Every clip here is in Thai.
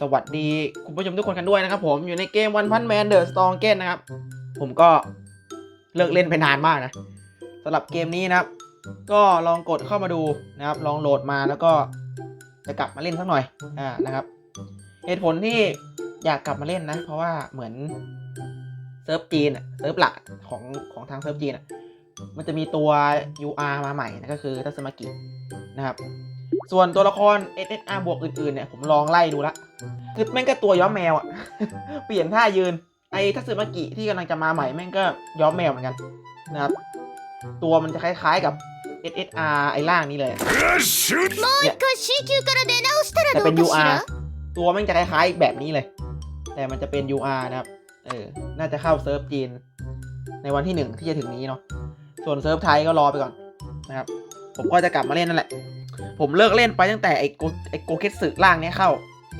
สวัสดีคุณผู้ชมทุกคนกันด้วยนะครับผมอยู่ในเกม One Punch Man The Strong g a t นะครับ ผมก็เลิกเล่นไปนานมากนะสำหรับเกมนี้นะครับ ก็ลองกดเข้ามาดูนะครับ ลองโหลดมาแล้วก็จะกลับมาเล่นสักหน่อยอ่านะครับเหตุผลที่อยากกลับมาเล่นนะ เพราะว่าเหมือนเซิร์ฟจีนอะเซิร์ฟหลักของของทางเซิร์ฟจีนอะมันจะมีตัว UR มาใหม่นะก็คือทัศมากินะครับ ส่วนตัวละคร SSR บวกอื่นๆเนี่ยผมลองไล่ดูละ คือแม่งก็ตัวย้อมแมวอะเปลี่ยนท่ายืน ไอ้ทัศมากิที่กำลังจะมาใหม่แม่งก็ย้อมแมวเหมือนกันนะครับ ตัวมันจะคล้ายๆกับ SSR ไอ้ล่างนี้เลยเนี่ยแต่เป็น UR ตัวแม่งจะคล้ายๆแบบนี้เลย แต่มันจะเป็น UR นะครับ เออ น่าจะเข้าเซิร์ฟจีน ในวันที่หนึ่งที่จะถึงนี้เนาะ ส่วนเซิร์ฟไทยก็รอไปก่อนนะครับ ผมก็จะกลับมาเล่นนั่นแหละ ผมเลิกเล่นไปตั้งแต่ไอ้โกไอ้โกเคสึร่างนี้เข้า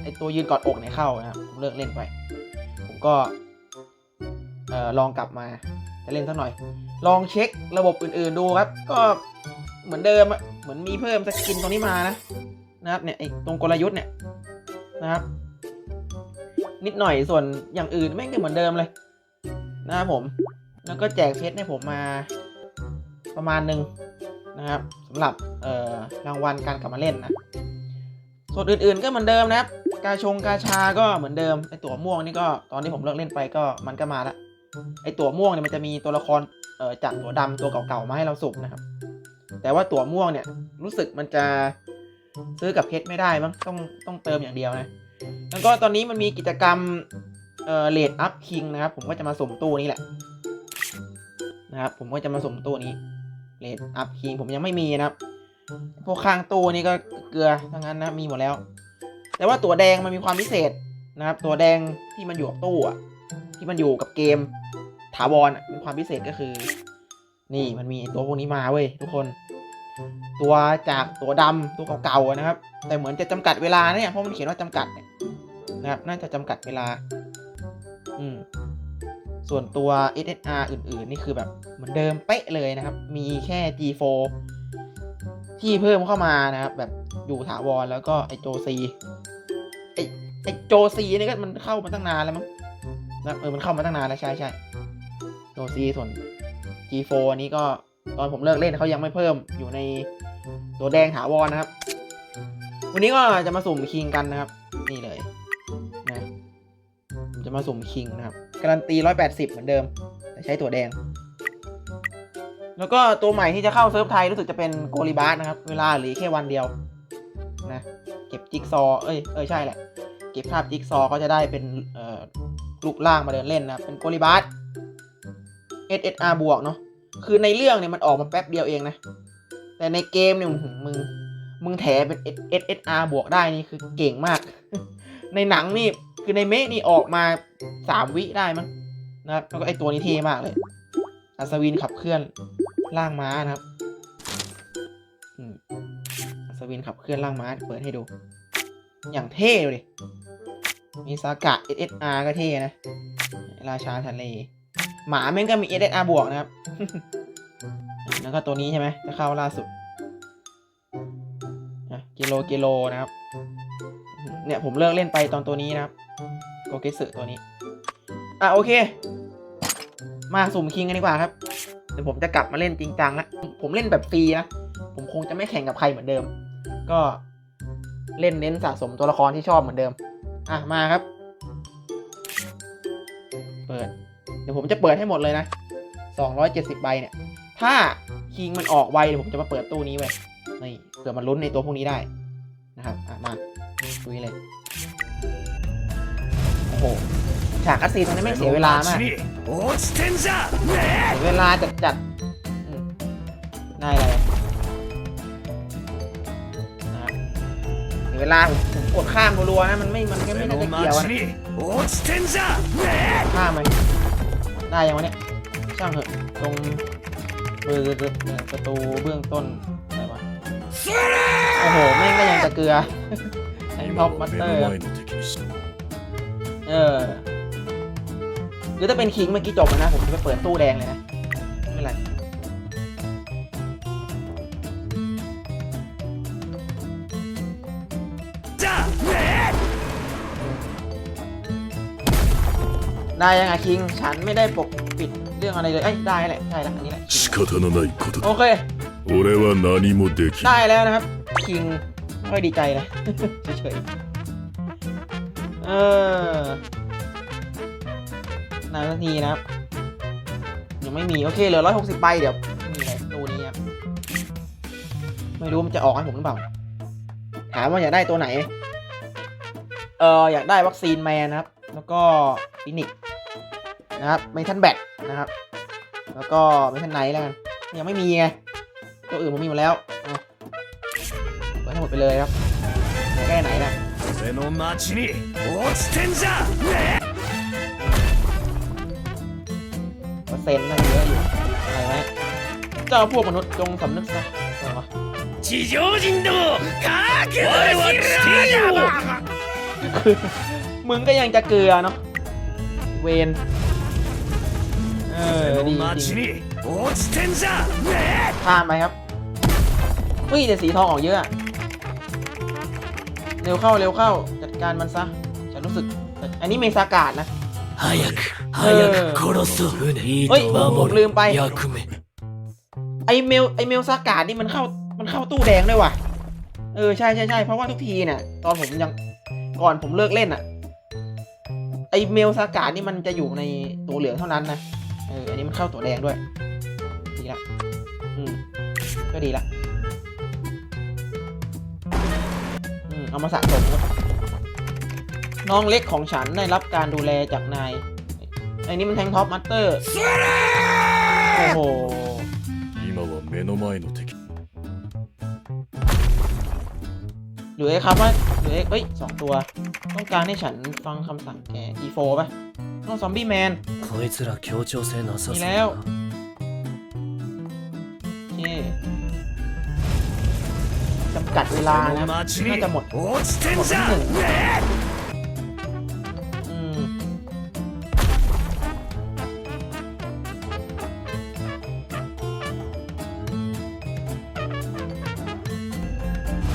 ไอตัวยืนกอดอกเนี่ยเข้านะครับผมเลิกเล่นไป ผมก็เอ่อลองกลับมาจะเล่นสักหน่อย ลองเช็คระบบอื่นๆดูครับ ก็เหมือนเดิมอะเหมือนมีเพิ่มสกินตรงนี้มานะนะครับเนี่ยไอตรงกลยุทธ์เนี่ยนะครับ นิดหน่อยส่วนอย่างอื่นแม่งก็เหมือนเดิมเลย นะครับผม แล้วก็แจกเพชรให้ผมมาประมาณหนึ่งนะครับสำหรับรางวัลการกลับมาเล่นนะส่วนอื่นๆก็เหมือนเดิมนะครับ กาชงกาชาก็เหมือนเดิมไอตัวม่วงนี่ก็ตอนที่ผมเลิกเล่นไปก็มันก็มาละไอตัวม่วงเนี่ยมันจะมีตัวละครเอ่อจากตัวดำตัวเก่าๆมาให้เราสุ่มนะครับ แต่ว่าตัวม่วงเนี่ยรู้สึกมันจะซื้อกับเพชรไม่ได้มั้งต้องต้องเติมอย่างเดียวนะแล้วก็ตอนนี้มันมีกิจกรรมเอ่อเลดอัพคิงนะครับ ผมก็จะมาสุ่มตู้นี้แหละนะครับ ผมก็จะมาสุ่มตู้นี้เลดอัพคิงผมยังไม่มีนะครับพวกข้างตู้นี่ก็เกลือทั้งนั้นนะมีหมดแล้ว แต่ว่าตัวแดงมันมีความพิเศษนะครับ ตัวแดงที่มันอยู่กับตู้อะที่มันอยู่กับเกมถาวรอะมีความพิเศษก็คือ นี่มันมีตัวพวกนี้มาเว้ยทุกคน ตัวจากตัวดำตัวเก่าๆนะครับ แต่เหมือนจะจำกัดเวลาเนี่ยเพราะมันเขียนว่าจำกัดเนี่ยนะครับ น่าจะจำกัดเวลา อืมส่วนตัว SSR อื่นๆ นี่คือแบบเหมือนเดิมเป๊ะเลยนะครับ มีแค่ G4 ที่เพิ่มเข้ามานะครับ แบบอยู่ถาวรแล้วก็ไอโจซี ไอโจซีนี่ก็มันเข้ามาตั้งนานแล้วมั้งนะเออมันเข้ามาตั้งนานแล้วใช่ใช่โจซีส่วน G4 อันนี้ก็ตอนผมเลิกเล่นเขายังไม่เพิ่มอยู่ในตัวแดงถาวรนะครับ วันนี้ก็จะมาสุ่มคิงกันนะครับ นี่เลยนะผมจะมาสุ่มคิงนะครับการันตี180เหมือนเดิม แต่ใช้ตัวแดง แล้วก็ตัวใหม่ที่จะเข้าเซิร์ฟไทยรู้สึกจะเป็นโกลิบาสนะครับ เวลาหลือแค่วันเดียวนะ เก็บจิ๊กซอ เอ้ยเอ้ยใช่แหละ เก็บภาพจิ๊กซอว์ก็จะได้เป็นเอ่อรูปร่างมาเดินเล่นนะเป็นโกลิบาส SSR บวกเนาะคือในเรื่องเนี่ยมันออกมาแป๊บเดียวเองนะ แต่ในเกมเนี่ยมึงมึงแถเป็น SSR บวกได้นี่คือเก่งมาก ในหนังนี่คือในเมะนี่ออกมาสามวิได้มั้งนะครับแล้วก็ไอตัวนี้เท่มากเลยอัศวินขับเคลื่อนล่างม้านะครับอัศวินขับเคลื่อนล่างม้าเปิดให้ดู อย่างเท่ดูดิ มีซากะ SSR ก็เท่นะ ราชาทะเล หมาแม่งก็มี SSR บวกนะครับ แล้วก็ตัวนี้ใช่ไหมจะเข้าล่าสุดกิโลกิโลนะครับ เนี่ยผมเลิกเล่นไปตอนตัวนี้นะครับโกเกสึตัวนี้ อะโอเค มาสุ่มคิงกันดีกว่าครับ เดี๋ยวผมจะกลับมาเล่นจริงจังแล้วผมเล่นแบบฟรีนะ ผมคงจะไม่แข่งกับใครเหมือนเดิม ก็เล่นเน้นสะสมตัวละครที่ชอบเหมือนเดิม อะ มาครับ เปิด เดี๋ยวผมจะเปิดให้หมดเลยนะสองร้อยเจ็ดสิบใบเนี่ย ถ้าคิงมันออกไวเดี๋ยวผมจะมาเปิดตู้นี้ไว้นี่เผื่อมันลุ้นในตัวพวกนี้ได้นะครับ อะ มาคุยเลย โอ้โห ฉากอัสซีนตรงนี้ไม่เสียเวลามาก เสียเวลาจัดจัดได้เลย เวลาผมกดข้ามรัวนะมันไม่มันก็ไม่น่าจะเกี่ยวนะข้ามไหมได้ยังวะเนี่ยช่างเถอะตรงเบอร์ประตูเบื้องต้นอะไรวะโอ้โหแม่งก็ยังจะเกลือไอ้ท็อปมัตเตอร์เออหรือถ้าเป็นคิงเมื่อกี้จบนะผมจะไปเปิดตู้แดงเลยนะไม่เป็นไร ได้ยังไงคิง ฉันไม่ได้ปกปิดเรื่องอะไรเลย เอ้ย ได้แหละ ใช่ละอันนี้แหละ 仕方のないこと โอ だ เค 俺は何もできん ได้แล้วนะครับ คิงไม่ค่อยดีใจนะ เฉยๆ เออนานสักทีนะครับ ยังไม่มี โอเค เหลือร้อยหกสิบใบ เดี๋ยว มีอะไรตู้นี้ครับ ไม่รู้มันจะออกให้ผมหรือเปล่า ถามว่าอยากได้ตัวไหน เอออยากได้วัคซีนแมนนะครับ แล้วก็ฟินิกซ์ นะครับเมทันแบทนะครับ แล้วก็เมทันไนท์แล้วกัน ยังไม่มีไง ตัวอื่นผมมีหมดแล้วเอาเปิดให้หมดไปเลยครับอยากได้ไหนนะ 俺の町に落ちてんじゃね เปอร์เซ็นต์น่าจะเยอะอยู่ อะไรไหมเจ้าพวกมนุษย์จงสำนึกซะอะไรวะ 地上人ども覚悟しろよ มึงก็ยังจะเกลือเนาะ เวน เออ 俺 ดี の จริ 町 ง に落ちてんじゃね ข้ามไปครับอุ้ยแต่สีทองออกเยอะอะเร็วเข้าเร็วเข้า จัดการมันซะ ฉันรู้สึก อันนี้เมซากาดนะ 早く早く殺そう船いい เฮ้ย と ผม 守 ลื る มไป 役目 ไอเมลไอเมลซากาดนี่มันเข้ามันเข้าตู้แดงด้วยว่ะ เออใช่ใช่ใช่เพราะว่าทุกทีเนี่ย ตอนผมยังก่อนผมเลิกเล่นอะไอเมลซากาดนี่มันจะอยู่ในตัวเหลืองเท่านั้นนะ เอออันนี้มันเข้าตัวแดงด้วย ดีละอืมก็ดีละอืมเอามาสะสมครับน้องเล็กของฉันได้รับการดูแลจากนายไอ้นี่มันแทงท็อปมัตเตอร์โอ้โห 今は目の前の敵 หรือไอ้ครับว่าหรือไอ้เอ้ยสองตัว ต้องการให้ฉันฟังคำสั่งแก E4 ป่ะ ต้องซอมบี้แมน こいつら協調性なさそういいなよだな โอเคจำกัดเวลา 俺 นะ の町 น่า に จะหมด 落ちてんじゃね อืม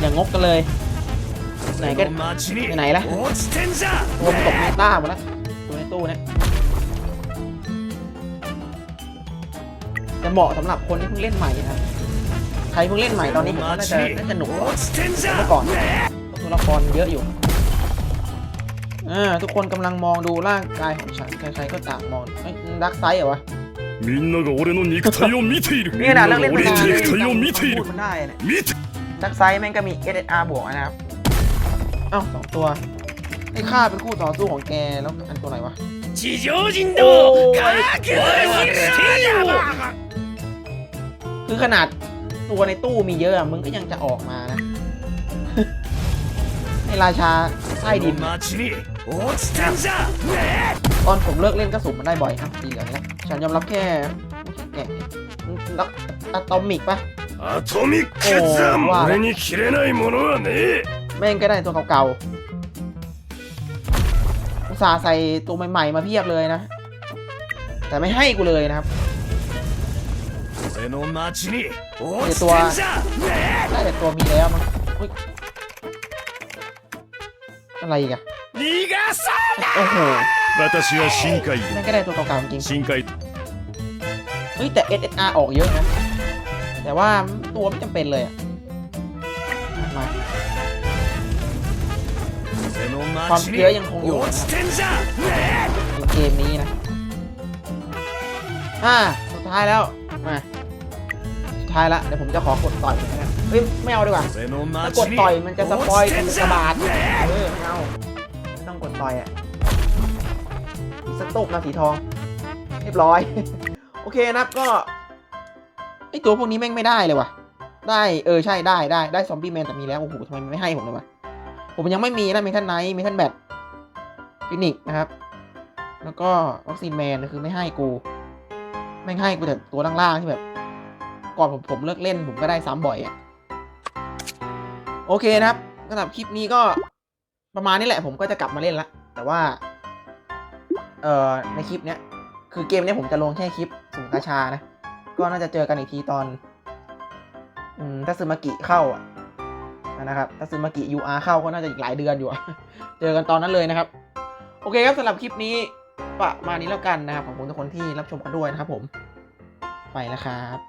อย่างงกกันเลย ไหน 俺 ก็ の町にไหนล่ะ 落ちてんじゃ รวมตกเมตาหมดแล้ว จะเหมาะสำหรับคนที่เพิ่งเล่นใหม่นะครับ ใครเพิ่งเล่นใหม่ตอนนี้ผมว่าน่าจะน่าจะหนุกกว่า 落ちてんじゃ เมื่อก่อนตัวละครเยอะอยู่ อ่า ทุกคนกำลังมองดูร่างกายของฉัน ใครๆก็ต่างมองเอ้ยดักไซด์เหรอวะ みんなが俺の肉体を見ているみ นี่ ん นะ な เรื่อง が เล่น 俺 มานาน の เลย 肉体を見てい พู る ดมันได้นะ 見て ดักไซด์แม่งก็มี SSR บวกนะครับ เอ้าสองตัวให้ข้าเป็นคู่ต่อสู้ของแก แล้วอันตัวไหนวะ 地上人ども覚悟しろよ คือขนาดตัวในตู้มีเยอะมึงก็ยังจะออกมานะในราชาไส้ดินตอนผมเลิกเล่นก็สุ่มมันได้บ่อยครับดีเหลืงนะฉันยอมรับแค่แกอะตอมิกปะอะตอมิกโอ้ว่าแม่งก็ได้ตัวเก่าๆอุตส่าห์ใส่ตัวใหม่ๆมาเพียบเลยนะ แต่ไม่ให้กูเลยนะครับ 俺の町に落ちてんじゃね ได้แต่ตัวมีแล้วมั้งอุ๊ยอะไรอีกอะ え逃がさ โอ้โห 私は深海 แม่งก็ได้ตัวเก่าๆจริง 深海 เฮ้ยแต่ SSR ออกเยอะนะ แต่ว่าตัวไม่จำเป็นเลยอะมา 俺のความ 町 เก に ลือยังคงอยู่ 落 นะ ちてんじゃね ในเกมนี้นะ อ่า สุดท้ายแล้ว มา สุด ท้ายละเดี๋ยวผมจะขอกดต่อยนะเฮ้ยไม่เอาดีกว่าถ้ากดต่อยมันจะสปอยสบาดเออไม่เอาไม่ต้องกดต่อยอะอีกสักตุบนะสีทอง เรียบร้อย โอเคนะก็ไอตัวพวกนี้แม่งไม่ได้เลยว่ะ ได้เออใช่ได้ได้ได้ซอมบี้แมนแต่มีแล้วโอ้โหทำไมไม่ให้ผมเลยวะผมยังไม่มีนะมีท่านไนท์มีท่านแบทฟินิกนะครับ แล้วก็วัคซีนแมนคือไม่ให้กู ไม่ให้กูแต่ตัวล่างๆที่แบบ ก่อนผมผมเลิกเล่นผมก็ได้ซ้ำบ่อยอะโอเคนะครับสำหรับคลิปนี้ก็ประมาณนี้แหละ ผมก็จะกลับมาเล่นละ แต่ว่า เอ่อในคลิปเนี้ย คือเกมเนี้ยผมจะลงแค่คลิปสุ่มกาชานะ ก็น่าจะเจอกันอีกทีตอน อืมถ้าซึมากิเข้าอะนะครับถ้าซึมากิ UR เข้าก็น่าจะอีกหลายเดือนอยู่ เจอกันตอนนั้นเลยนะครับ โอเคครับสำหรับคลิปนี้ประมาณนี้แล้วกันนะครับขอบคุณทุกคนที่รับชมกันด้วยนะครับผม ไปแล้วครับ